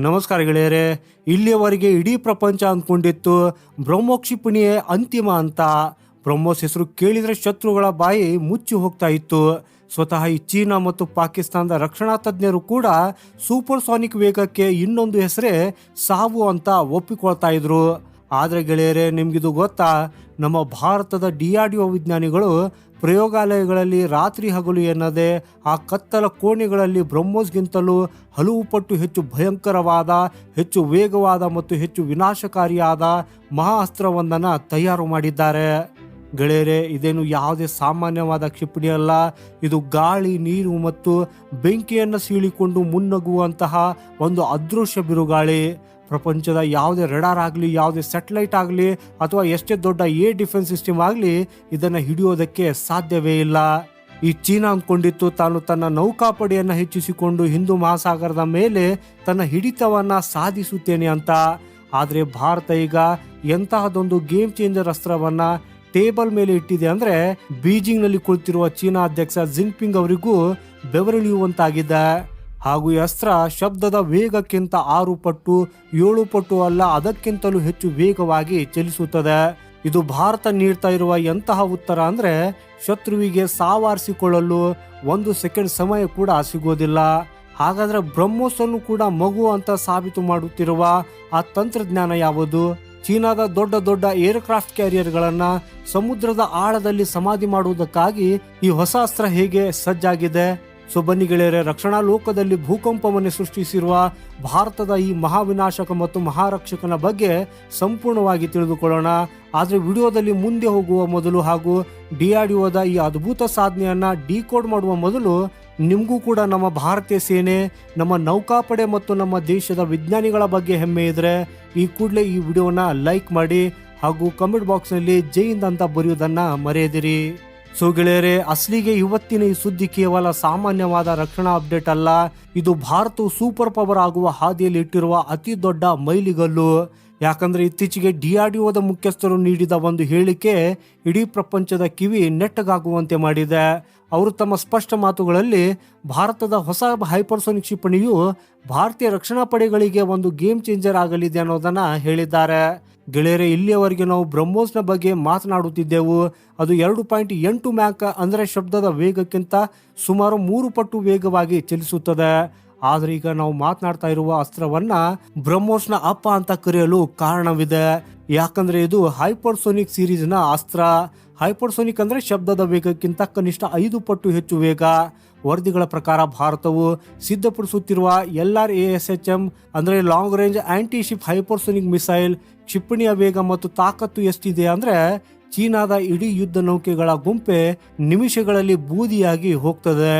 ನಮಸ್ಕಾರ ಗೆಳೆಯರೇ, ಇಲ್ಲಿಯವರೆಗೆ ಇಡೀ ಪ್ರಪಂಚ ಅಂದ್ಕೊಂಡಿತ್ತು ಬ್ರಹ್ಮೋಕ್ಷಿಪಣಿಯೇ ಅಂತಿಮ ಅಂತ. ಬ್ರಹ್ಮೋಸ್ ಹೆಸರು ಕೇಳಿದ್ರೆ ಶತ್ರುಗಳ ಬಾಯಿ ಮುಚ್ಚಿ ಹೋಗ್ತಾ ಇತ್ತು. ಸ್ವತಃ ಈ ಚೀನಾ ಮತ್ತು ಪಾಕಿಸ್ತಾನದ ರಕ್ಷಣಾ ತಜ್ಞರು ಕೂಡ ಸೂಪರ್ ಸಾನಿಕ್ ವೇಗಕ್ಕೆ ಇನ್ನೊಂದು ಹೆಸರೇ ಸಾವು ಅಂತ ಒಪ್ಪಿಕೊಳ್ತಾ ಇದ್ರು. ಆದರೆ ಗೆಳೆಯರೇ, ನಿಮ್ಗಿದು ಗೊತ್ತಾ, ನಮ್ಮ ಭಾರತದ ಡಿ ಆರ್ ಡಿ ಒ ವಿಜ್ಞಾನಿಗಳು ಪ್ರಯೋಗಾಲಯಗಳಲ್ಲಿ ರಾತ್ರಿ ಹಗಲು ಎನ್ನದೆ ಆ ಕತ್ತಲ ಕೋಣೆಗಳಲ್ಲಿ ಬ್ರಹ್ಮೋಸ್ಗಿಂತಲೂ ಹಲವು ಪಟ್ಟು ಹೆಚ್ಚು ಭಯಂಕರವಾದ, ಹೆಚ್ಚು ವೇಗವಾದ ಮತ್ತು ಹೆಚ್ಚು ವಿನಾಶಕಾರಿಯಾದ ಮಹಾ ಅಸ್ತ್ರವೊಂದನ್ನು ತಯಾರು ಮಾಡಿದ್ದಾರೆ. ಗೆಳೆಯರೆ, ಇದೇನು ಯಾವುದೇ ಸಾಮಾನ್ಯವಾದ ಕ್ಷಿಪಣಿ ಅಲ್ಲ. ಇದು ಗಾಳಿ, ನೀರು ಮತ್ತು ಬೆಂಕಿಯನ್ನು ಸೀಳಿಕೊಂಡು ಮುನ್ನಗುವಂತಹ ಒಂದು ಅದೃಶ್ಯ ಬಿರುಗಾಳಿ. ಪ್ರಪಂಚದ ಯಾವುದೇ ರೆಡಾರ್ ಆಗಲಿ, ಯಾವುದೇ ಸ್ಯಾಟಲೈಟ್ ಆಗಲಿ, ಅಥವಾ ಎಷ್ಟೇ ದೊಡ್ಡ ಏರ್ ಡಿಫೆನ್ಸ್ ಸಿಸ್ಟಮ್ ಆಗಲಿ, ಇದನ್ನು ಹಿಡಿಯೋದಕ್ಕೆ ಸಾಧ್ಯವೇ ಇಲ್ಲ. ಈ ಚೀನಾ ಅಂದ್ಕೊಂಡಿತ್ತು, ತಾನು ತನ್ನ ನೌಕಾಪಡೆಯನ್ನು ಹೆಚ್ಚಿಸಿಕೊಂಡು ಹಿಂದೂ ಮಹಾಸಾಗರದ ಮೇಲೆ ತನ್ನ ಹಿಡಿತವನ್ನು ಸಾಧಿಸುತ್ತೇನೆ ಅಂತ. ಆದರೆ ಭಾರತ ಈಗ ಎಂತಹದೊಂದು ಗೇಮ್ ಚೇಂಜರ್ ಅಸ್ತ್ರವನ್ನು ಟೇಬಲ್ ಮೇಲೆ ಇಟ್ಟಿದೆ ಅಂದರೆ ಬೀಜಿಂಗ್ನಲ್ಲಿ ಕುಳಿತಿರುವ ಚೀನಾ ಅಧ್ಯಕ್ಷ ಜಿನ್ಪಿಂಗ್ ಅವರಿಗೂ ಬೆವರಿಳಿಯುವಂತಾಗಿದೆ. ಹಾಗೂ ಈ ಅಸ್ತ್ರ ಶಬ್ದದ ವೇಗಕ್ಕಿಂತ ಆರು ಪಟ್ಟು, ಏಳು ಪಟ್ಟು ಅಲ್ಲ, ಅದಕ್ಕಿಂತಲೂ ಹೆಚ್ಚು ವೇಗವಾಗಿ ಚಲಿಸುತ್ತದೆ. ಇದು ಭಾರತ ನೀಡ್ತಾ ಇರುವ ಎಂತಹ ಉತ್ತರ ಅಂದ್ರೆ, ಶತ್ರುವಿಗೆ ಸಾವಾರಿಸಿಕೊಳ್ಳಲು ಒಂದು ಸೆಕೆಂಡ್ ಸಮಯ ಕೂಡ ಸಿಗೋದಿಲ್ಲ. ಹಾಗಾದ್ರೆ ಬ್ರಹ್ಮೋಸನ್ನು ಕೂಡ ಮಗು ಅಂತ ಸಾಬೀತು ಮಾಡುತ್ತಿರುವ ಆ ತಂತ್ರಜ್ಞಾನ ಯಾವುದು? ಚೀನಾದ ದೊಡ್ಡ ದೊಡ್ಡ ಏರ್ಕ್ರಾಫ್ಟ್ ಕ್ಯಾರಿಯರ್ಗಳನ್ನು ಸಮುದ್ರದ ಆಳದಲ್ಲಿ ಸಮಾಧಿ ಮಾಡುವುದಕ್ಕಾಗಿ ಈ ಹೊಸ ಅಸ್ತ್ರ ಹೇಗೆ ಸಜ್ಜಾಗಿದೆ? ಸೊ ಬನ್ನಿ ಗೆಳೆಯರೆ, ರಕ್ಷಣಾ ಲೋಕದಲ್ಲಿ ಭೂಕಂಪವನ್ನು ಸೃಷ್ಟಿಸಿರುವ ಭಾರತದ ಈ ಮಹಾವಿನಾಶಕ ಮತ್ತು ಮಹಾರಕ್ಷಕನ ಬಗ್ಗೆ ಸಂಪೂರ್ಣವಾಗಿ ತಿಳಿದುಕೊಳ್ಳೋಣ. ಆದರೆ ವಿಡಿಯೋದಲ್ಲಿ ಮುಂದೆ ಹೋಗುವ ಮೊದಲು ಹಾಗೂ ಡಿ ಆರ್ ಈ ಅದ್ಭುತ ಸಾಧನೆಯನ್ನು ಡಿಕೋಡ್ ಮಾಡುವ ಮೊದಲು ನಿಮಗೂ ಕೂಡ ನಮ್ಮ ಭಾರತೀಯ ಸೇನೆ, ನಮ್ಮ ನೌಕಾಪಡೆ ಮತ್ತು ನಮ್ಮ ದೇಶದ ವಿಜ್ಞಾನಿಗಳ ಬಗ್ಗೆ ಹೆಮ್ಮೆ ಇದ್ದರೆ ಈ ಕೂಡಲೇ ಈ ವಿಡಿಯೋನ ಲೈಕ್ ಮಾಡಿ ಹಾಗೂ ಕಮೆಂಟ್ ಬಾಕ್ಸ್ನಲ್ಲಿ ಜೈ ಹಿಂದ್ ಅಂತ ಬರೆಯೋದನ್ನು ಮರೆಯದಿರಿ. ಸೊ ಗೆಳೆಯರೆ, ಅಸಲಿಗೆ ಇವತ್ತಿನ ಈ ಸುದ್ದಿ ಕೇವಲ ಸಾಮಾನ್ಯವಾದ ರಕ್ಷಣಾ ಅಪ್ಡೇಟ್ ಅಲ್ಲ, ಇದು ಭಾರತವು ಸೂಪರ್ ಪವರ್ ಆಗುವ ಹಾದಿಯಲ್ಲಿ ಇಟ್ಟಿರುವ ಅತಿ ದೊಡ್ಡ ಮೈಲಿಗಲ್ಲು. ಯಾಕಂದ್ರೆ ಇತ್ತೀಚೆಗೆ ಡಿಆರ್ಡಿಒದ ಮುಖ್ಯಸ್ಥರು ನೀಡಿದ ಒಂದು ಹೇಳಿಕೆ ಇಡೀ ಪ್ರಪಂಚದ ಕಿವಿ ನೆಟ್ಟಗಾಗುವಂತೆ ಮಾಡಿದೆ. ಅವರು ತಮ್ಮ ಸ್ಪಷ್ಟ ಮಾತುಗಳಲ್ಲಿ ಭಾರತದ ಹೊಸ ಹೈಪರ್ಸೋನಿಕ್ ಕ್ಷಿಪಣಿಯು ಭಾರತೀಯ ರಕ್ಷಣಾ ಪಡೆಗಳಿಗೆ ಒಂದು ಗೇಮ್ ಚೇಂಜರ್ ಆಗಲಿದೆ ಅನ್ನೋದನ್ನ ಹೇಳಿದ್ದಾರೆ. ಗೆಳೆಯರೆ, ಇಲ್ಲಿಯವರೆಗೆ ನಾವು ಬ್ರಹ್ಮೋಸ್ನ ಬಗ್ಗೆ ಮಾತನಾಡುತ್ತಿದ್ದೆವು. ಅದು ಎರಡು ಪಾಯಿಂಟ್ ಎಂಟು ಮ್ಯಾಕ್ ಅಂದರೆ ಶಬ್ದದ ವೇಗಕ್ಕಿಂತ ಸುಮಾರು ಮೂರು ಪಟ್ಟು ವೇಗವಾಗಿ ಚಲಿಸುತ್ತದೆ. ಆದ್ರೆ ಈಗ ನಾವು ಮಾತನಾಡ್ತಾ ಇರುವ ಅಸ್ತ್ರವನ್ನ ಬ್ರಹ್ಮೋಸ್ನ ಅಪ್ಪ ಅಂತ ಕರೆಯಲು ಕಾರಣವಿದೆ. ಯಾಕಂದ್ರೆ ಇದು ಹೈಪರ್ಸೋನಿಕ್ ಸೀರೀಸ್ನ ಅಸ್ತ್ರ. ಹೈಪರ್ಸೋನಿಕ್ ಅಂದ್ರೆ ಶಬ್ದದ ವೇಗಕ್ಕಿಂತ ಕನಿಷ್ಠ ಐದು ಪಟ್ಟು ಹೆಚ್ಚು ವೇಗ. ವರದಿಗಳ ಪ್ರಕಾರ ಭಾರತವು ಸಿದ್ಧಪಡಿಸುತ್ತಿರುವ L R A S H M ಅಂದ್ರೆ long range anti ship hypersonic missile ಕ್ಷಿಪಣಿಯ ವೇಗ ಮತ್ತು ತಾಕತ್ತು ಎಷ್ಟಿದೆ ಅಂದ್ರೆ ಚೀನಾದ ಇಡೀ ಯುದ್ಧ ನೌಕೆಗಳ ಗುಂಪೆ ನಿಮಿಷಗಳಲ್ಲಿ ಬೂದಿಯಾಗಿ ಹೋಗ್ತದೆ.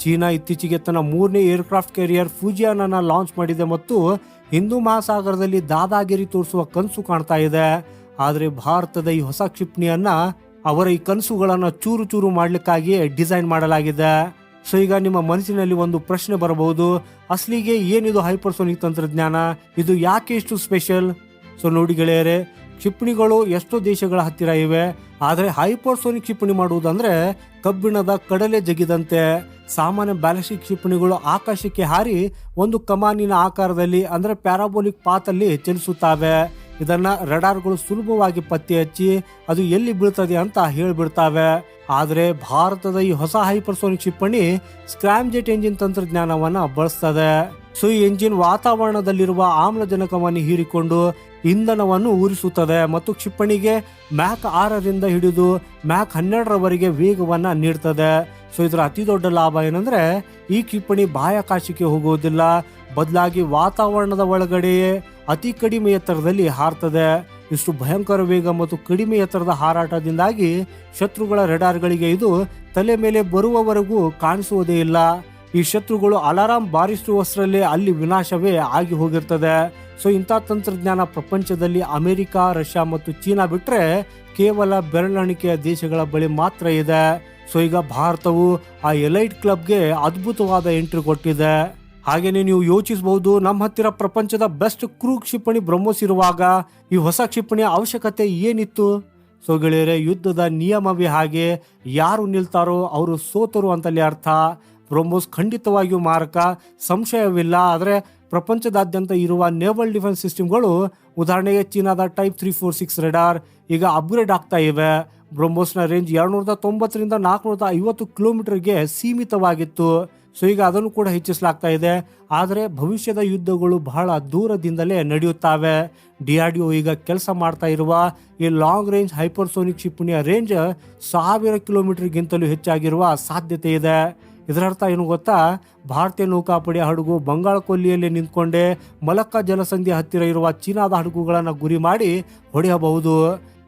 ಚೀನಾ ಇತ್ತೀಚೆಗೆ ತನ್ನ ಮೂರನೇ ಏರ್ಕ್ರಾಫ್ಟ್ ಕೆರಿಯರ್ ಫ್ಯೂಜಿಯಾನ್ ಅನ್ನ ಲಾಂಚ್ ಮಾಡಿದೆ ಮತ್ತು ಹಿಂದೂ ಮಹಾಸಾಗರದಲ್ಲಿ ದಾದಾಗಿರಿ ತೋರಿಸುವ ಕನಸು ಕಾಣ್ತಾ ಇದೆ. ಆದರೆ ಭಾರತದ ಈ ಹೊಸ ಕ್ಷಿಪಣಿಯನ್ನ ಅವರ ಈ ಕನಸುಗಳನ್ನು ಚೂರು ಚೂರು ಮಾಡಲಿಕ್ಕಾಗಿ ಡಿಸೈನ್ ಮಾಡಲಾಗಿದೆ. ಸೊ, ಈಗ ನಿಮ್ಮ ಮನಸ್ಸಿನಲ್ಲಿ ಒಂದು ಪ್ರಶ್ನೆ ಬರಬಹುದು. ಅಸಲಿಗೆ ಏನಿದು ಹೈಪರ್ಸೋನಿಕ್ ತಂತ್ರಜ್ಞಾನ? ಇದು ಯಾಕೆ ಇಷ್ಟು ಸ್ಪೆಷಲ್? ಸೊ, ನೋಡಿ ಗೆಳೆಯರೆ, ಕ್ಷಿಪಣಿಗಳು ಎಷ್ಟೋ ದೇಶಗಳ ಹತ್ತಿರ ಇವೆ. ಆದರೆ ಹೈಪರ್ಸೋನಿಕ್ ಕ್ಷಿಪಣಿ ಮಾಡುವುದಂದ್ರೆ ಕಬ್ಬಿಣದ ಕಡಲೆ ಜಗಿದಂತೆ. ಸಾಮಾನ್ಯ ಬ್ಯಾಲಿಸ್ಟಿಕ್ ಕ್ಷಿಪಣಿಗಳು ಆಕಾಶಕ್ಕೆ ಹಾರಿ ಒಂದು ಕಮಾನಿನ ಆಕಾರದಲ್ಲಿ ಅಂದರೆ ಪ್ಯಾರಾಬೋಲಿಕ್ ಪಾತಲ್ಲಿ ಚಲಿಸುತ್ತವೆ. ಇದನ್ನ ರಡಾರ್ಗಳು ಸುಲಭವಾಗಿ ಪತ್ತೆ ಹಚ್ಚಿ ಅದು ಎಲ್ಲಿ ಬೀಳ್ತದೆ ಅಂತ ಹೇಳಿಬಿಡ್ತಾವೆ. ಆದರೆ ಭಾರತದ ಈ ಹೊಸ ಹೈಪರ್ಸೋನಿಕ್ ಕ್ಷಿಪಣಿ ಸ್ಕ್ರಾಮ್ ಜೆಟ್ ಎಂಜಿನ್ ತಂತ್ರಜ್ಞಾನವನ್ನ ಬಳಸ್ತದೆ. ಸೊ, ಈ ಎಂಜಿನ್ ವಾತಾವರಣದಲ್ಲಿರುವ ಆಮ್ಲಜನಕವನ್ನು ಹೀರಿಕೊಂಡು ಇಂಧನವನ್ನು ಊರಿಸುತ್ತದೆ ಮತ್ತು ಕ್ಷಿಪಣಿಗೆ ಮ್ಯಾಕ್ ಆರರಿಂದ ಹಿಡಿದು ಮ್ಯಾಕ್ ಹನ್ನೆರಡರವರೆಗೆ ವೇಗವನ್ನ ನೀಡ್ತದೆ. ಸೊ, ಇದರ ಅತಿ ದೊಡ್ಡ ಲಾಭ ಏನಂದ್ರೆ ಈ ಕ್ಷಿಪಣಿ ಬಾಹ್ಯಾಕಾಶಕ್ಕೆ ಹೋಗುವುದಿಲ್ಲ. ಬದಲಾಗಿ ವಾತಾವರಣದ ಒಳಗಡೆಯೇ ಅತಿ ಕಡಿಮೆ ಎತ್ತರದಲ್ಲಿ ಹಾರ್ತದೆ. ಇಷ್ಟು ಭಯಂಕರ ವೇಗ ಮತ್ತು ಕಡಿಮೆ ಎತ್ತರದ ಹಾರಾಟದಿಂದಾಗಿ ಶತ್ರುಗಳ ರೆಡಾರ್ಗಳಿಗೆ ಇದು ತಲೆ ಮೇಲೆ ಬರುವವರೆಗೂ ಕಾಣಿಸುವುದೇ ಇಲ್ಲ. ಈ ಶತ್ರುಗಳು ಅಲಾರಾಂ ಬಾರಿಸುವಷ್ಟರಲ್ಲೇ ಅಲ್ಲಿ ವಿನಾಶವೇ ಆಗಿ ಹೋಗಿರ್ತದೆ. ಸೊ, ಇಂಥ ತಂತ್ರಜ್ಞಾನ ಪ್ರಪಂಚದಲ್ಲಿ ಅಮೆರಿಕ, ರಷ್ಯಾ ಮತ್ತು ಚೀನಾ ಬಿಟ್ಟರೆ ಕೇವಲ ಬೆರಳಿಕೆಯ ದೇಶಗಳ ಬಳಿ ಮಾತ್ರ ಇದೆ. ಸೊ, ಈಗ ಭಾರತವು ಆ ಎಲೈಟ್ ಕ್ಲಬ್ಗೆ ಅದ್ಭುತವಾದ ಎಂಟ್ರಿ ಕೊಟ್ಟಿದೆ. ಹಾಗೇನೆ ನೀವು ಯೋಚಿಸಬಹುದು, ನಮ್ಮ ಹತ್ತಿರ ಪ್ರಪಂಚದ ಬೆಸ್ಟ್ ಕ್ರೂ ಕ್ಷಿಪಣಿ ಬ್ರಹ್ಮೋಸ್ ಇರುವಾಗ ಈ ಹೊಸ ಕ್ಷಿಪಣಿಯ ಅವಶ್ಯಕತೆ ಏನಿತ್ತು? ಸೊ ಗೆಳೆಯರೆ, ಯುದ್ಧದ ನಿಯಮವೇ ಹಾಗೆ, ಯಾರು ನಿಲ್ತಾರೋ ಅವರು ಸೋತರು ಅಂತಲೇ ಅರ್ಥ. ಬ್ರಹ್ಮೋಸ್ ಖಂಡಿತವಾಗಿಯೂ ಮಾರಕ, ಸಂಶಯವಿಲ್ಲ. ಆದರೆ ಪ್ರಪಂಚದಾದ್ಯಂತ ಇರುವ ನೇವಲ್ ಡಿಫೆನ್ಸ್ ಸಿಸ್ಟಮ್ಗಳು ಉದಾಹರಣೆಗೆ ಚೀನಾದ type three four six radar ಈಗ ಅಪ್ಗ್ರೇಡ್ ಆಗ್ತಾ ಇವೆ. ಬ್ರಹ್ಮೋಸ್ನ ರೇಂಜ್ ಎರಡ್ನೂರದ ತೊಂಬತ್ತರಿಂದ ನಾಲ್ಕುನೂರದ ಐವತ್ತು ಕಿಲೋಮೀಟರ್ಗೆ ಸೀಮಿತವಾಗಿತ್ತು. ಸೊ ಈಗ ಅದನ್ನು ಕೂಡ ಹೆಚ್ಚಿಸಲಾಗ್ತಾ ಇದೆ. ಆದರೆ ಭವಿಷ್ಯದ ಯುದ್ಧಗಳು ಬಹಳ ದೂರದಿಂದಲೇ ನಡೆಯುತ್ತವೆ. ಡಿ ಆರ್ ಡಿ ಈಗ ಕೆಲಸ ಮಾಡ್ತಾ ಇರುವ ಈ ಲಾಂಗ್ ರೇಂಜ್ ಹೈಪರ್ಸೋನಿಕ್ ಕ್ಷಿಪಣಿಯ ರೇಂಜ್ ಸಾವಿರ ಕಿಲೋಮೀಟರ್ಗಿಂತಲೂ ಹೆಚ್ಚಾಗಿರುವ ಸಾಧ್ಯತೆ ಇದೆ. ಇದರರ್ಥ ಏನು ಗೊತ್ತಾ? ಭಾರತೀಯ ನೌಕಾಪಡೆಯ ಹಡಗು ಬಂಗಾಳ ಕೊಲ್ಲಿಯಲ್ಲಿ ನಿಂತ್ಕೊಂಡೆ ಮಲಕ್ಕ ಜಲಸಂಧಿ ಹತ್ತಿರ ಇರುವ ಚೀನಾದ ಹಡಗುಗಳನ್ನು ಗುರಿ ಮಾಡಿ ಹೊಡೆಯಬಹುದು.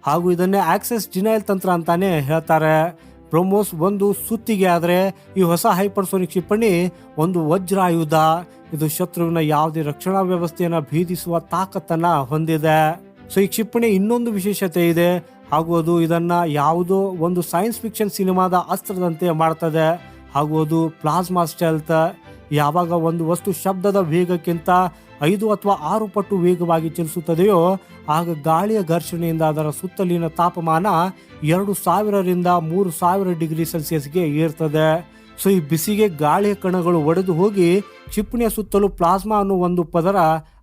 ಹಾಗೂ ಇದನ್ನೇ ಆಕ್ಸೆಸ್ ಡಿನೈಲ್ ತಂತ್ರ ಅಂತಾನೆ ಹೇಳ್ತಾರೆ. ಬ್ರಹ್ಮೋಸ್ ಒಂದು ಸುತ್ತಿಗೆ ಆದರೆ ಈ ಹೊಸ ಹೈಪರ್ಸೋನಿಕ್ ಕ್ಷಿಪಣಿ ಒಂದು ವಜ್ರಾಯುಧ ಇದು ಶತ್ರುವಿನ ಯಾವುದೇ ರಕ್ಷಣಾ ವ್ಯವಸ್ಥೆಯನ್ನು ಭೇದಿಸುವ ತಾಕತ್ತನ್ನು ಹೊಂದಿದೆ. ಸೊ, ಈ ಕ್ಷಿಪಣಿ ಇನ್ನೊಂದು ವಿಶೇಷತೆ ಇದೆ. ಹಾಗೂ ಅದು ಇದನ್ನು ಯಾವುದೋ ಒಂದು ಸೈನ್ಸ್ ಫಿಕ್ಷನ್ ಸಿನಿಮಾದ ಅಸ್ತ್ರದಂತೆ ಮಾಡ್ತದೆ. ಹಾಗೂ ಅದು ಪ್ಲಾಸ್ಮಾ ಸ್ಟೆಲ್ತ್. ಯಾವಾಗ ಒಂದು ವಸ್ತು ಶಬ್ದದ ವೇಗಕ್ಕಿಂತ ಐದು ಅಥವಾ ಆರು ಪಟ್ಟು ವೇಗವಾಗಿ ಚಲಿಸುತ್ತದೆಯೋ, ಆಗ ಗಾಳಿಯ ಘರ್ಷಣೆಯಿಂದ ಅದರ ಸುತ್ತಲಿನ ತಾಪಮಾನ ಎರಡು ಸಾವಿರರಿಂದ ಮೂರು ಸಾವಿರ ಡಿಗ್ರಿ ಸೆಲ್ಸಿಯಸ್ಗೆ ಏರ್ತದೆ. ಸೊ, ಈ ಬಿಸಿಗೆ ಗಾಳಿಯ ಕಣಗಳು ಒಡೆದು ಹೋಗಿ ಕ್ಷಿಪಣಿಯ ಸುತ್ತಲೂ ಪ್ಲಾಸ್ಮಾ ಅನ್ನೋ ಒಂದು ಪದರ,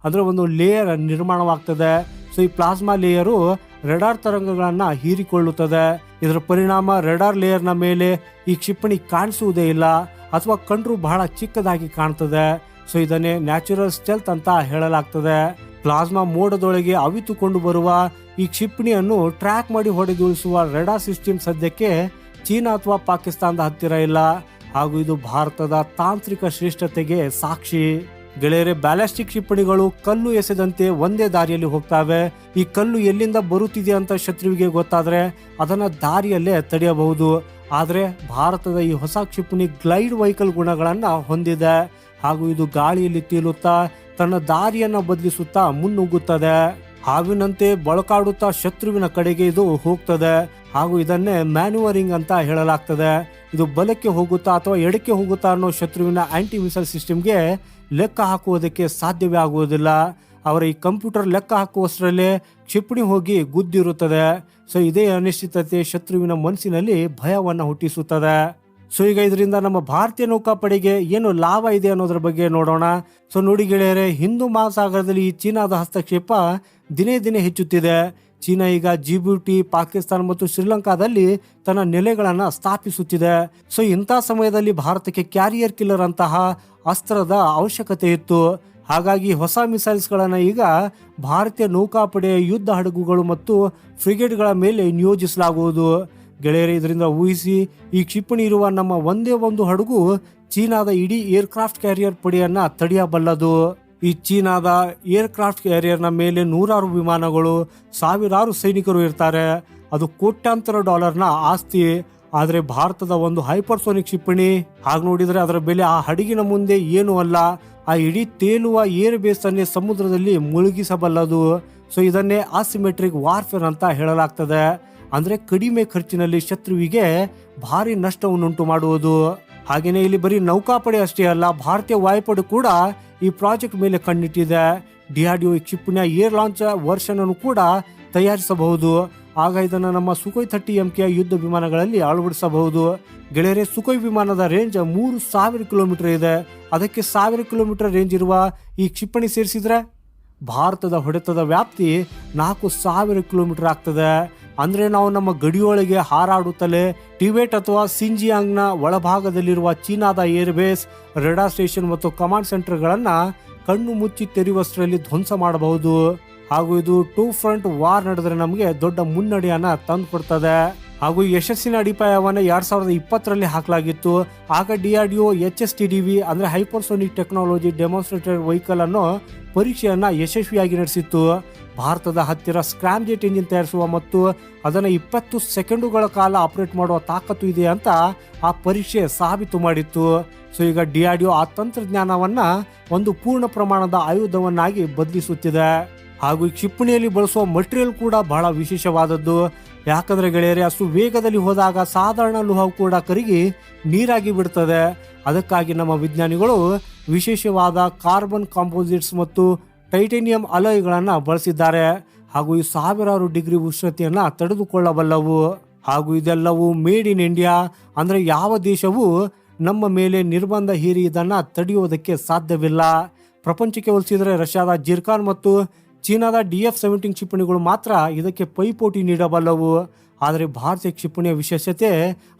ಅಂದ್ರೆ ಒಂದು ಲೇಯರ್ ನಿರ್ಮಾಣವಾಗ್ತದೆ. ಸೊ, ಈ ಪ್ಲಾಸ್ಮಾ ಲೇಯರು ರೆಡಾರ್ ತರಂಗಗಳನ್ನು ಹೀರಿಕೊಳ್ಳುತ್ತದೆ. ಇದರ ಪರಿಣಾಮ ರೆಡಾರ್ ಲೇಯರ್ನ ಮೇಲೆ ಈ ಕ್ಷಿಪಣಿ ಕಾಣಿಸುವುದೇ ಇಲ್ಲ, ಅಥವಾ ಕಂಡ್ರು ಬಹಳ ಚಿಕ್ಕದಾಗಿ ಕಾಣ್ತದೆ. ಸೊ ಇದನ್ನೇ ನ್ಯಾಚುರಲ್ ಸ್ಟೆಲ್ತ್ ಅಂತ ಹೇಳಲಾಗ್ತದೆ. ಪ್ಲಾಸ್ಮಾ ಮೋಡದೊಳಗೆ ಅವಿತುಕೊಂಡು ಬರುವ ಈ ಕ್ಷಿಪಣಿಯನ್ನು ಟ್ರ್ಯಾಕ್ ಮಾಡಿ ಹೊಡೆದುಳಿಸುವ ರೆಡಾ ಸಿಸ್ಟಮ್ ಸದ್ಯಕ್ಕೆ ಚೀನಾ ಅಥವಾ ಪಾಕಿಸ್ತಾನದ ಹತ್ತಿರ ಇಲ್ಲ. ಹಾಗೂ ಇದು ಭಾರತದ ತಾಂತ್ರಿಕ ಶ್ರೇಷ್ಠತೆಗೆ ಸಾಕ್ಷಿ. ಗೆಳೆಯರೆ, ಬ್ಯಾಲಿಸ್ಟಿಕ್ ಕ್ಷಿಪಣಿಗಳು ಕಲ್ಲು ಎಸೆದಂತೆ ಒಂದೇ ದಾರಿಯಲ್ಲಿ ಹೋಗ್ತಾವೆ. ಈ ಕಲ್ಲು ಎಲ್ಲಿಂದ ಬರುತ್ತಿದೆ ಅಂತ ಶತ್ರುವಿಗೆ ಗೊತ್ತಾದರೆ ಅದನ್ನ ದಾರಿಯಲ್ಲೇ ತಡೆಯಬಹುದು. ಆದರೆ ಭಾರತದ ಈ ಹೊಸ ಕ್ಷಿಪಣಿ ಗ್ಲೈಡ್ ವೆಹಿಕಲ್ ಗುಣಗಳನ್ನು ಹೊಂದಿದೆ. ಹಾಗೂ ಇದು ಗಾಳಿಯಲ್ಲಿ ತೇಲುತ್ತಾ ತನ್ನ ದಾರಿಯನ್ನು ಬದಲಿಸುತ್ತಾ ಮುನ್ನುಗ್ಗುತ್ತದೆ. ಹಾವಿನಂತೆ ಬಳಕಾಡುತ್ತಾ ಶತ್ರುವಿನ ಕಡೆಗೆ ಇದು ಹೋಗ್ತದೆ. ಹಾಗೂ ಇದನ್ನೇ ಮ್ಯಾನುವರಿಂಗ್ ಅಂತ ಹೇಳಲಾಗ್ತದೆ. ಇದು ಬಲಕ್ಕೆ ಹೋಗುತ್ತಾ ಅಥವಾ ಎಡಕ್ಕೆ ಹೋಗುತ್ತಾ ಅನ್ನೋ ಶತ್ರುವಿನ ಆಂಟಿ ಮಿಸೈಲ್ ಸಿಸ್ಟಮ್ಗೆ ಲೆಕ್ಕ ಹಾಕುವುದಕ್ಕೆ ಸಾಧ್ಯವೇ ಆಗುವುದಿಲ್ಲ. ಅವರ ಈ ಕಂಪ್ಯೂಟರ್ ಲೆಕ್ಕ ಹಾಕುವಷ್ಟರಲ್ಲೇ ಕ್ಷಿಪಣಿ ಹೋಗಿ ಗುದ್ದಿರುತ್ತದೆ. ಸೊ ಇದೇ ಅನಿಶ್ಚಿತತೆ ಶತ್ರುವಿನ ಮನಸ್ಸಿನಲ್ಲಿ ಭಯವನ್ನು ಹುಟ್ಟಿಸುತ್ತದೆ. ಸೊ ಈಗ ಇದರಿಂದ ನಮ್ಮ ಭಾರತೀಯ ನೌಕಾಪಡೆಗೆ ಏನು ಲಾಭ ಇದೆ ಅನ್ನೋದ್ರ ಬಗ್ಗೆ ನೋಡೋಣ. ಸೊ ನೋಡಿ ಗೆಳೆಯರೆ, ಹಿಂದೂ ಮಹಾಸಾಗರದಲ್ಲಿ ಈ ಚೀನಾದ ಹಸ್ತಕ್ಷೇಪ ದಿನೇ ದಿನೇ ಹೆಚ್ಚುತ್ತಿದೆ. ಚೀನಾ ಈಗ ಜಿಬುಟಿ, ಪಾಕಿಸ್ತಾನ ಮತ್ತು ಶ್ರೀಲಂಕಾದಲ್ಲಿ ತನ್ನ ನೆಲೆಗಳನ್ನು ಸ್ಥಾಪಿಸುತ್ತಿದೆ. ಸೊ ಇಂಥ ಸಮಯದಲ್ಲಿ ಭಾರತಕ್ಕೆ ಕ್ಯಾರಿಯರ್ ಕಿಲ್ಲರ್ ಅಂತಹ ಅಸ್ತ್ರದ ಅವಶ್ಯಕತೆ ಇತ್ತು. ಹಾಗಾಗಿ ಹೊಸ ಮಿಸೈಲ್ಸ್ಗಳನ್ನು ಈಗ ಭಾರತೀಯ ನೌಕಾಪಡೆಯ ಯುದ್ಧ ಹಡಗುಗಳು ಮತ್ತು ಫ್ರಿಗೇಟ್ಗಳ ಮೇಲೆ ನಿಯೋಜಿಸಲಾಗುವುದು. ಗೆಳೆಯರೆ, ಇದರಿಂದ ಊಹಿಸಿ, ಈ ಕ್ಷಿಪಣಿ ಇರುವ ನಮ್ಮ ಒಂದೇ ಒಂದು ಹಡಗು ಚೀನಾದ ಇಡೀ ಏರ್ಕ್ರಾಫ್ಟ್ ಕ್ಯಾರಿಯರ್ ಪಡೆಯನ್ನ ತಡೆಯಬಲ್ಲದು. ಈ ಚೀನಾದ ಏರ್ಕ್ರಾಫ್ಟ್ ಕ್ಯಾರಿಯರ್ನ ಮೇಲೆ ನೂರಾರು ವಿಮಾನಗಳು, ಸಾವಿರಾರು ಸೈನಿಕರು ಇರ್ತಾರೆ. ಅದು ಕೋಟ್ಯಾಂತರ ಡಾಲರ್ನ ಆಸ್ತಿ. ಆದರೆ ಭಾರತದ ಒಂದು ಹೈಪರ್ಸೋನಿಕ್ ಕ್ಷಿಪಣಿ, ಹಾಗೆ ನೋಡಿದರೆ ಅದರ ಬೆಲೆ ಆ ಹಡಗಿನ ಮುಂದೆ ಏನೂ ಅಲ್ಲ. ಆ ಇಡೀ ತೇಲುವ ಏರ್ ಬೇಸ್ ಅನ್ನೇ ಸಮುದ್ರದಲ್ಲಿ ಮುಳುಗಿಸಬಲ್ಲದು. ಸೊ, ಇದನ್ನೇ ಆಸಿಮೆಟ್ರಿಕ್ ವಾರ್ಫೇರ್ ಅಂತ ಹೇಳಲಾಗ್ತದೆ. ಅಂದ್ರೆ ಕಡಿಮೆ ಖರ್ಚಿನಲ್ಲಿ ಶತ್ರುವಿಗೆ ಭಾರಿ ನಷ್ಟವನ್ನುಂಟು ಮಾಡುವುದು. ಹಾಗೆಯೇ ಇಲ್ಲಿ ಬರೀ ನೌಕಾಪಡೆ ಅಷ್ಟೇ ಅಲ್ಲ, ಭಾರತೀಯ ವಾಯುಪಡೆ ಕೂಡ ಈ ಪ್ರಾಜೆಕ್ಟ್ ಮೇಲೆ ಕಣ್ಣಿಟ್ಟಿದೆ. ಡಿಆರ್ಡಿಒ ಈ ಕ್ಷಿಪಣಿಯ ಏರ್ ಲಾಂಚ್ ವರ್ಷನ್ ಅನ್ನು ಕೂಡ ತಯಾರಿಸಬಹುದು. ಆಗ ಇದನ್ನು ನಮ್ಮ ಸುಖೋಯ್ ಥರ್ಟಿ ಎಂ ಕೆ ಯುದ್ಧ ವಿಮಾನಗಳಲ್ಲಿ ಅಳವಡಿಸಬಹುದು. ಗೆಳೆಯರೆ, ಸುಖೋಯ್ ವಿಮಾನದ ರೇಂಜ್ ಮೂರು ಸಾವಿರ ಕಿಲೋಮೀಟರ್ ಇದೆ. ಅದಕ್ಕೆ ಸಾವಿರ ಕಿಲೋಮೀಟರ್ ರೇಂಜ್ ಇರುವ ಈ ಕ್ಷಿಪಣಿ ಸೇರಿಸಿದ್ರೆ ಭಾರತದ ಹೊಡೆತದ ವ್ಯಾಪ್ತಿ ನಾಲ್ಕು ಸಾವಿರ ಕಿಲೋಮೀಟರ್ ಆಗ್ತದೆ. ಅಂದ್ರೆ ನಾವು ನಮ್ಮ ಗಡಿಯೊಳಗೆ ಹಾರಾಡುತ್ತಲೇ ಟಿಬೇಟ್ ಅಥವಾ ಸಿಂಜಿಯಾಂಗ್ನ ಒಳಭಾಗದಲ್ಲಿರುವ ಚೀನಾದ ಏರ್ಬೇಸ್ ರೆಡಾ ಸ್ಟೇಷನ್ ಮತ್ತು ಕಮಾಂಡ್ ಸೆಂಟರ್ಗಳನ್ನು ಕಣ್ಣು ಮುಚ್ಚಿ ತೆರೆಯುವಷ್ಟರಲ್ಲಿ ಧ್ವಂಸ ಮಾಡಬಹುದು. ಹಾಗೂ ಇದು ಟೂ ಫ್ರಂಟ್ ವಾರ್ ನಡೆದ್ರೆ ನಮಗೆ ದೊಡ್ಡ ಮುನ್ನಡೆಯನ್ನ ತಂದುಕೊಡ್ತದೆ. ಹಾಗೂ ಯಶಸ್ಸಿನ ಅಡಿಪಾಯವನ್ನು ಎರಡ್ ಸಾವಿರದ ಇಪ್ಪತ್ತರಲ್ಲಿ ಹಾಕಲಾಗಿತ್ತು. ಆಗ DRDO H S T D V ಅಂದರೆ ಹೈಪರ್ಸೋನಿಕ್ ಟೆಕ್ನಾಲಜಿ ಡೆಮಾನ್ಸ್ಟ್ರೇಟೆಡ್ ವೆಹಿಕಲ್ ಅನ್ನು ಪರೀಕ್ಷೆಯನ್ನ ಯಶಸ್ವಿಯಾಗಿ ನಡೆಸಿತ್ತು. ಭಾರತದ ಹತ್ತಿರ ಸ್ಕ್ರಾಮ್ ಜೆಟ್ ಇಂಜಿನ್ ತಯಾರಿಸುವ ಮತ್ತು ಅದನ್ನು ಇಪ್ಪತ್ತು ಸೆಕೆಂಡುಗಳ ಕಾಲ ಆಪರೇಟ್ ಮಾಡುವ ತಾಕತ್ತು ಇದೆ ಅಂತ ಆ ಪರೀಕ್ಷೆ ಸಾಬೀತು ಮಾಡಿತ್ತು. ಸೊ, ಈಗ ಡಿಆರ್ಡಿಒ ಆ ತಂತ್ರಜ್ಞಾನವನ್ನು ಒಂದು ಪೂರ್ಣ ಪ್ರಮಾಣದ ಆಯುಧವನ್ನಾಗಿ ಬದಲಿಸುತ್ತಿದೆ. ಹಾಗೂ ಈ ಕ್ಷಿಪಣಿಯಲ್ಲಿ ಬಳಸುವ ಮಟೀರಿಯಲ್ ಕೂಡ ಬಹಳ ವಿಶೇಷವಾದದ್ದು. ಯಾಕಂದ್ರೆ ಗೆಳೆಯರೆ, ಅಷ್ಟು ವೇಗದಲ್ಲಿ ಹೋದಾಗ ಸಾಧಾರಣ ಲೋಹ ಕೂಡ ಕರಗಿ ನೀರಾಗಿ ಬಿಡ್ತದೆ. ಅದಕ್ಕಾಗಿ ನಮ್ಮ ವಿಜ್ಞಾನಿಗಳು ವಿಶೇಷವಾದ ಕಾರ್ಬನ್ ಕಾಂಪೋಸಿಟ್ಸ್ ಮತ್ತು ಟೈಟೇನಿಯಂ ಅಲೋಯ್ಗಳನ್ನು ಬಳಸಿದ್ದಾರೆ. ಹಾಗೂ ಈ ಸಾವಿರಾರು ಡಿಗ್ರಿ ಉಷ್ಣತೆಯನ್ನು ತಡೆದುಕೊಳ್ಳಬಲ್ಲವು. ಹಾಗೂ ಇದೆಲ್ಲವೂ ಮೇಡ್ ಇನ್ ಇಂಡಿಯಾ, ಅಂದರೆ ಯಾವ ದೇಶವು ನಮ್ಮ ಮೇಲೆ ನಿರ್ಬಂಧ ಹೀರಿ ಇದನ್ನು ತಡೆಯುವುದಕ್ಕೆ ಸಾಧ್ಯವಿಲ್ಲ. ಪ್ರಪಂಚಕ್ಕೆ ಹೋಲಿಸಿದರೆ ರಷ್ಯಾದ ಜಿರ್ಕಾನ್ ಮತ್ತು ಚೀನಾದ ಡಿ ಎಫ್ ಸೆವೆಂಟೀನ್ ಕ್ಷಿಪಣಿಗಳು ಮಾತ್ರ ಇದಕ್ಕೆ ಪೈಪೋಟಿ ನೀಡಬಲ್ಲವು. ಆದರೆ ಭಾರತೀಯ ಕ್ಷಿಪಣಿಯ ವಿಶೇಷತೆ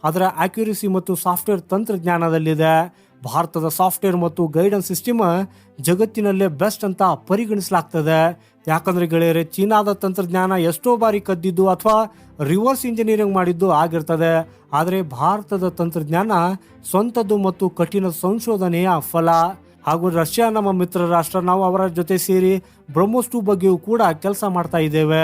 ಅದರ ಆಕ್ಯುರಸಿ ಮತ್ತು ಸಾಫ್ಟ್ವೇರ್ ತಂತ್ರಜ್ಞಾನದಲ್ಲಿದೆ. ಭಾರತದ ಸಾಫ್ಟ್ವೇರ್ ಮತ್ತು ಗೈಡೆನ್ಸ್ ಸಿಸ್ಟಮ್ ಜಗತ್ತಿನಲ್ಲೇ ಬೆಸ್ಟ್ ಅಂತ ಪರಿಗಣಿಸಲಾಗ್ತದೆ. ಯಾಕಂದರೆ ಗೆಳೆಯರೆ, ಚೀನಾದ ತಂತ್ರಜ್ಞಾನ ಎಷ್ಟೋ ಬಾರಿ ಕದ್ದಿದ್ದು ಅಥವಾ ರಿವರ್ಸ್ ಇಂಜಿನಿಯರಿಂಗ್ ಮಾಡಿದ್ದು ಆಗಿರ್ತದೆ. ಆದರೆ ಭಾರತದ ತಂತ್ರಜ್ಞಾನ ಸ್ವಂತದ್ದು ಮತ್ತು ಕಠಿಣ ಸಂಶೋಧನೆಯ ಫಲ. ಹಾಗೂ ರಷ್ಯಾ ನಮ್ಮ ಮಿತ್ರ ರಾಷ್ಟ್ರ, ನಾವು ಅವರ ಜೊತೆ ಸೇರಿ ಬ್ರಹ್ಮೋಸ್ ಟು ಬಗ್ಗೆಯೂ ಕೂಡ ಕೆಲಸ ಮಾಡ್ತಾ ಇದ್ದೇವೆ.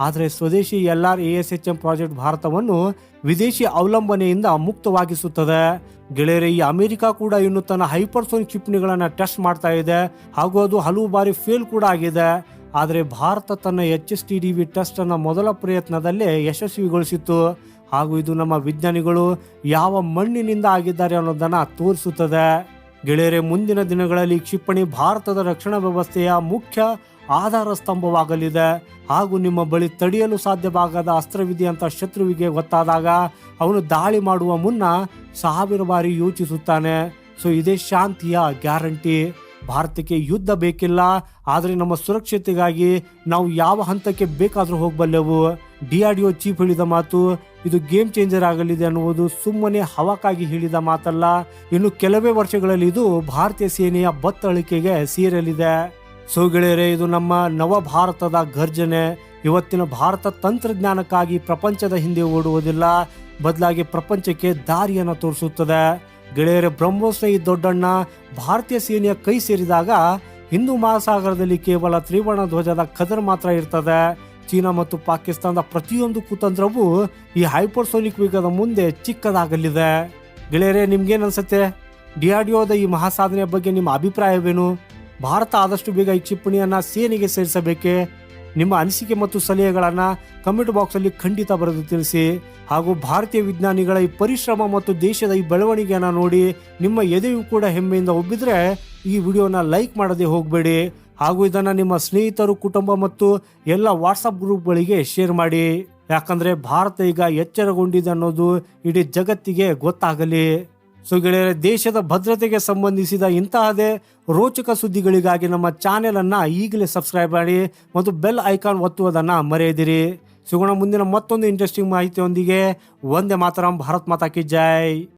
ಆದರೆ ಸ್ವದೇಶಿ L R S H M project ಭಾರತವನ್ನು ವಿದೇಶಿ ಅವಲಂಬನೆಯಿಂದ ಮುಕ್ತವಾಗಿಸುತ್ತದೆ. ಗೆಳೆಯರೆ, ಈ ಅಮೆರಿಕ ಕೂಡ ಇನ್ನು ತನ್ನ ಹೈಪರ್ಸೋನ್ ಕ್ಷಿಪಣಿಗಳನ್ನು ಟೆಸ್ಟ್ ಮಾಡ್ತಾ ಇದೆ. ಹಾಗೂ ಅದು ಹಲವು ಬಾರಿ ಫೇಲ್ ಕೂಡ ಆಗಿದೆ. ಆದರೆ ಭಾರತ ತನ್ನ H S T D V test ಅನ್ನ ಮೊದಲ ಪ್ರಯತ್ನದಲ್ಲೇ ಯಶಸ್ವಿಗೊಳಿಸಿತ್ತು. ಹಾಗೂ ಇದು ನಮ್ಮ ವಿಜ್ಞಾನಿಗಳು ಯಾವ ಮಣ್ಣಿನಿಂದ ಆಗಿದ್ದಾರೆ ಅನ್ನೋದನ್ನ ತೋರಿಸುತ್ತದೆ. ಗೆಳೆಯರೆ, ಮುಂದಿನ ದಿನಗಳಲ್ಲಿ ಕ್ಷಿಪಣಿ ಭಾರತದ ರಕ್ಷಣಾ ವ್ಯವಸ್ಥೆಯ ಮುಖ್ಯ ಆಧಾರ ಸ್ತಂಭವಾಗಲಿದೆ. ಹಾಗೂ ನಿಮ್ಮ ಬಳಿ ತಡೆಯಲು ಸಾಧ್ಯವಾಗದ ಅಸ್ತ್ರವಿದೆ ಅಂತ ಶತ್ರುವಿಗೆ ಗೊತ್ತಾದಾಗ ಅವನು ದಾಳಿ ಮಾಡುವ ಮುನ್ನ ಸಾವಿರ ಬಾರಿ ಯೋಚಿಸುತ್ತಾನೆ. ಸೊ, ಇದೇ ಶಾಂತಿಯ ಗ್ಯಾರಂಟಿ. ಭಾರತಕ್ಕೆ ಯುದ್ಧ ಬೇಕಿಲ್ಲ. ಆದರೆ ನಮ್ಮ ಸುರಕ್ಷತೆಗಾಗಿ ನಾವು ಯಾವ ಹಂತಕ್ಕೆ ಬೇಕಾದರೂ ಹೋಗಬಲ್ಲೆವು. D R D O chief ಹೇಳಿದ ಮಾತು, ಇದು ಗೇಮ್ ಚೇಂಜರ್ ಆಗಲಿದೆ ಅನ್ನುವುದು ಸುಮ್ಮನೆ ಹವಕ್ಕಾಗಿ ಹೇಳಿದ ಮಾತಲ್ಲ. ಇನ್ನು ಕೆಲವೇ ವರ್ಷಗಳಲ್ಲಿ ಇದು ಭಾರತೀಯ ಸೇನೆಯ ಬತ್ತಳಿಕೆಗೆ ಸೇರಲಿದೆ. ಸೊ ಗೆಳೆಯರೆ, ಇದು ನಮ್ಮ ನವ ಭಾರತದ ಗರ್ಜನೆ ಇವತ್ತಿನ ಭಾರತ ತಂತ್ರಜ್ಞಾನಕ್ಕಾಗಿ ಪ್ರಪಂಚದ ಹಿಂದೆ ಓಡುವುದಿಲ್ಲ. ಬದಲಾಗಿ ಪ್ರಪಂಚಕ್ಕೆ ದಾರಿಯನ್ನು ತೋರಿಸುತ್ತದೆ. ಗೆಳೆಯರೆ ಬ್ರಹ್ಮೋಸ್ನ ಈ ದೊಡ್ಡಣ್ಣ ಭಾರತೀಯ ಸೇನೆಯ ಕೈ ಸೇರಿದಾಗ ಹಿಂದೂ ಮಹಾಸಾಗರದಲ್ಲಿ ಕೇವಲ ತ್ರಿವರ್ಣ ಧ್ವಜದ ಕದರ್ ಮಾತ್ರ ಇರ್ತದೆ. ಚೀನಾ ಮತ್ತು ಪಾಕಿಸ್ತಾನದ ಪ್ರತಿಯೊಂದು ಕುತಂತ್ರವೂ ಈ ಹೈಪರ್ಸೋನಿಕ್ ವೇಗದ ಮುಂದೆ ಚಿಕ್ಕದಾಗಲಿದೆ. ಗೆಳೆಯರೆ, ನಿಮ್ಗೇನು ಅನ್ಸುತ್ತೆ? ಡಿಆರ್ಡಿಒದ ಈ ಮಹಾಸಾಧನೆಯ ಬಗ್ಗೆ ನಿಮ್ಮ ಅಭಿಪ್ರಾಯವೇನು? ಭಾರತ ಆದಷ್ಟು ಬೇಗ ಈ ಕ್ಷಿಪಣಿಯನ್ನ ಸೇನೆಗೆ ಸೇರಿಸಬೇಕೆ? ನಿಮ್ಮ ಅನಿಸಿಕೆ ಮತ್ತು ಸಲಹೆಗಳನ್ನ ಕಮೆಂಟ್ ಬಾಕ್ಸ್ ಅಲ್ಲಿ ಖಂಡಿತ ಬರೆದು ತಿಳಿಸಿ. ಹಾಗೂ ಭಾರತೀಯ ವಿಜ್ಞಾನಿಗಳ ಈ ಪರಿಶ್ರಮ ಮತ್ತು ದೇಶದ ಈ ಬೆಳವಣಿಗೆಯನ್ನ ನೋಡಿ ನಿಮ್ಮ ಎದೆಯೂ ಕೂಡ ಹೆಮ್ಮೆಯಿಂದ ಒಬ್ಬಿದ್ರೆ ಈ ವಿಡಿಯೋನ ಲೈಕ್ ಮಾಡದೆ ಹೋಗಬೇಡಿ. ಹಾಗೂ ಇದನ್ನ ನಿಮ್ಮ ಸ್ನೇಹಿತರು, ಕುಟುಂಬ ಮತ್ತು ಎಲ್ಲ ವಾಟ್ಸಪ್ ಗ್ರೂಪ್ಗಳಿಗೆ ಶೇರ್ ಮಾಡಿ. ಯಾಕಂದ್ರೆ ಭಾರತ ಈಗ ಎಚ್ಚರಗೊಂಡಿದೆ ಅನ್ನೋದು ಇಡೀ ಜಗತ್ತಿಗೆ ಗೊತ್ತಾಗಲಿ. ಸೊ ಗೆಳೆಯರೆ, ದೇಶದ ಭದ್ರತೆಗೆ ಸಂಬಂಧಿಸಿದ ಇಂತಹದೇ ರೋಚಕ ಸುದ್ದಿಗಳಿಗಾಗಿ ನಮ್ಮ ಚಾನೆಲನ್ನು ಈಗಲೇ ಸಬ್ಸ್ಕ್ರೈಬ್ ಮಾಡಿ ಮತ್ತು ಬೆಲ್ ಐಕಾನ್ ಒತ್ತುವುದನ್ನು ಮರೆಯದಿರಿ. ಸಿಗೋಣ ಮುಂದಿನ ಮತ್ತೊಂದು ಇಂಟ್ರೆಸ್ಟಿಂಗ್ ಮಾಹಿತಿಯೊಂದಿಗೆ. ಒಂದೇ ಮಾತರಂ, ಭಾರತ್ ಮಾತಾ ಕಿ ಜೈ.